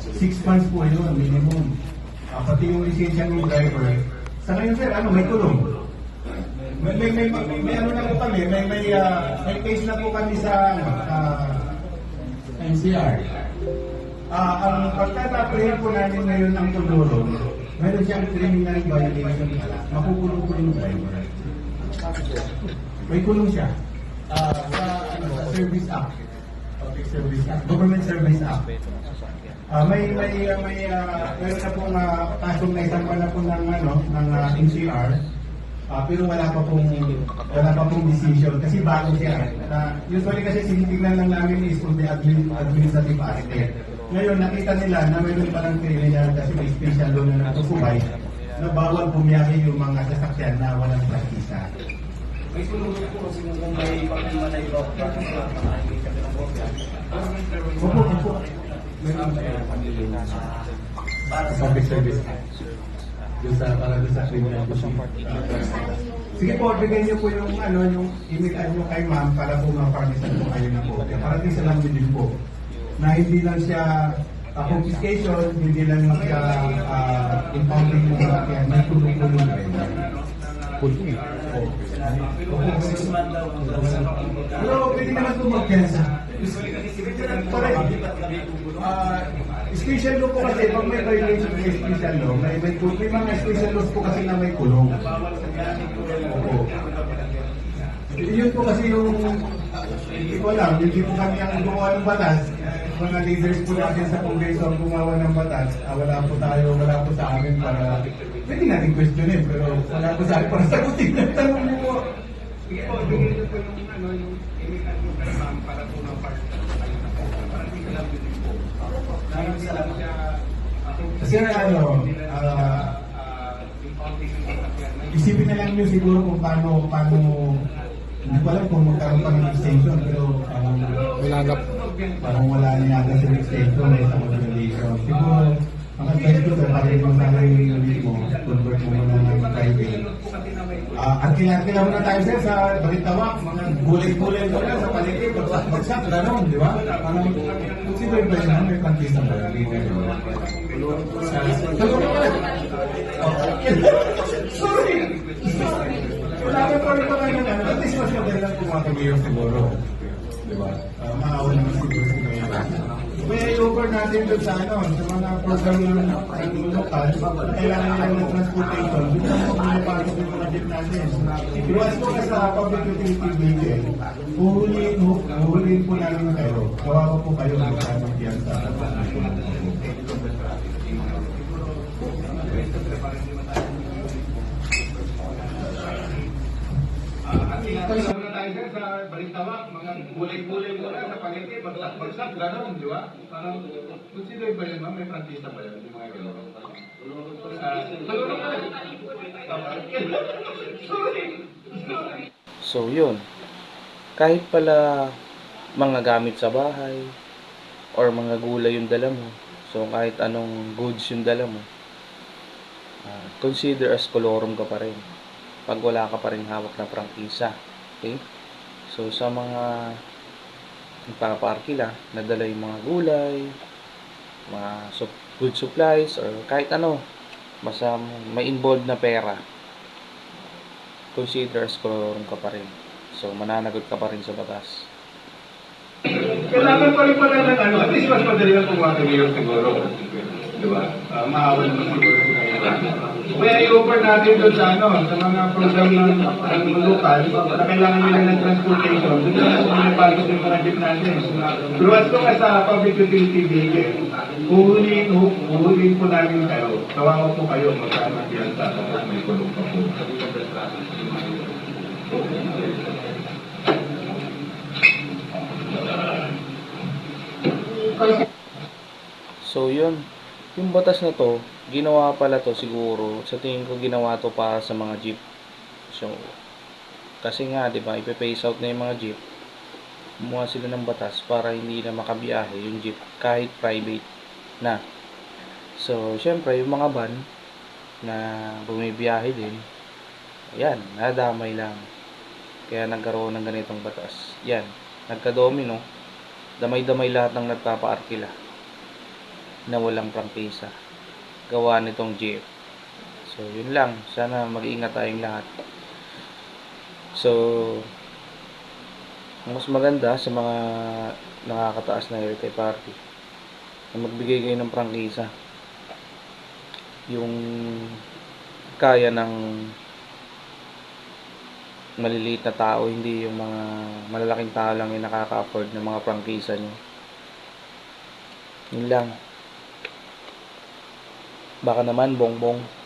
Six months po yun, minimum. Ah, pati yung lisensya ng driver. Sa ngayon, sir, ano, may kulong. May, may, may, may, may ano na po kami, may, may, ah, may case na po kami sa, ano, sa NCR. Ah, ang pagtataprayan po namin ngayon ng Todoro, meron siyang criminal violation. Makukulong po yung driver. May kulong siya. Ah, sa, ano, sa Service Act. Public Service Act. Government Service Act. Ah, may may ah, may ah, meron na pong uh, kasong na isang na po ng ano ng ah, NCR. Ah, pero wala pa pong wala pa pong decision kasi bago siya. Na usually kasi sinitignan lang namin is kung may admin, administrative aspect. Ngayon nakita nila na mayroon pa ng criminal kasi may special law na natutubay na bawal bumiyahe yung mga sasakyan na walang practice. May tulong po kasi kung may pagkamalay bakit sa mga. Opo, opo. Public service doon sa para doon sa criminal Sige po, bigyan niyo po yung ano yung email niyo kay ma'am para po ma-furnishan po kayo na po. Para din sa lang din po. Na hindi lang siya uh, confiscation, hindi lang siya uh, impounding ng sasakyan, may tulong-tulong rin. Kulong. Pero pwede naman po magpiyansa. Ah, special law po kasi pag may violation ng special law, may, may, may mga special laws po kasi na may kulong. Opo. Yun po kasi yung, hindi ko alam, hindi po kami ang gumawa ng batas. Mga leaders po natin sa Kongreso ang gumawa ng batas. Ah, wala po tayo, wala po sa amin para, pwede natin questionin, pero wala po sa akin para sagutin ang tanong mo po. Sige po, bigyan niyo po yung, ano, yung email niyo kay ma'am para po ma-partner tayo na po. Para hindi ka lang din po. Maraming salamat. Kasi ano, ah, isipin na lang nyo siguro kung paano, paano, hindi ko alam kung magkaroon pa ng extension, pero parang, Wala na. parang wala na yata sa extension, may sa modulation. Siguro, ang advice ko sa parang sana yung unit mo, convert mo muna ng private. Ah, at kinakila muna tayo sir sa Balitawak, mga gulay-gulay mo lang sa paligid, bagsak, gano'n, di ba? Parang, consider ba yun, may practice na ba? Sorry! Wala ka pa rin pa kayo ano. At least mas magalang kumakagiyo siguro. Di ba? Uh, maawa naman siguro si Mayor. May over natin doon sa ano, sa mga program ng na kailangan nila ng transportation, doon sa mga Iwas po ka sa public utility vehicle, huhuliin, huhuliin po namin kayo. Kawawa po kayo ng kamang diyan sa muna sa Balintawak, mga gulay-gulay mo na sa palengke, bagsak-bagsak, gano'n, di ba? Parang, consider ba yun, ma'am? May prangkista ba yun? Yung mga gano'n? Ah, ka. Sorry. So, yun. Kahit pala mga gamit sa bahay or mga gulay yung dala mo. So, kahit anong goods yung dala mo. ah, consider as kolorum ka pa rin. Pag wala ka pa rin hawak na prangkisa. Okay? So, sa mga nagpaparkila, nadala yung mga gulay, mga good supplies, or kahit ano, basta may involved na pera, consider as kolorum ka pa rin. So, mananagot ka pa rin sa batas. Kailangan pa rin pala ng ano, at least mas madali lang kumakagiyo siguro. Di ba? Uh, maawa naman siguro. Kaya i-offer natin doon sa ano, sa mga program ng, ng lokal, na kailangan nila ng transportation, doon na sa mga pasok ng jeep natin. Luwas ko ka sa public utility vehicle, huhuliin, hu- huhuliin po namin kayo. Kawawa po kayo, magkano yan sa tapos may kulong pa po. So, yun. Yung batas na to, ginawa pala to siguro. Sa tingin ko, ginawa to para sa mga jeep. So, kasi nga, di ba, ipe-phase out na yung mga jeep. Gumawa sila ng batas para hindi na makabiyahe yung jeep kahit private na. So, syempre, yung mga van na bumibiyahe din, ayan, nadamay lang. Kaya nagkaroon ng ganitong batas. Yan, nagka-domino, damay-damay lahat ng nagpapaarkila. na walang prangkisa. Gawa nitong GF. So, yun lang. Sana mag-iingat tayong lahat. So, mas maganda sa mga nakakataas na birthday party na magbigay kayo ng prangkisa. Yung kaya ng maliliit na tao, hindi yung mga malalaking tao lang yung nakaka-afford ng mga prangkisa nyo. Yun lang. Baka naman, bongbong.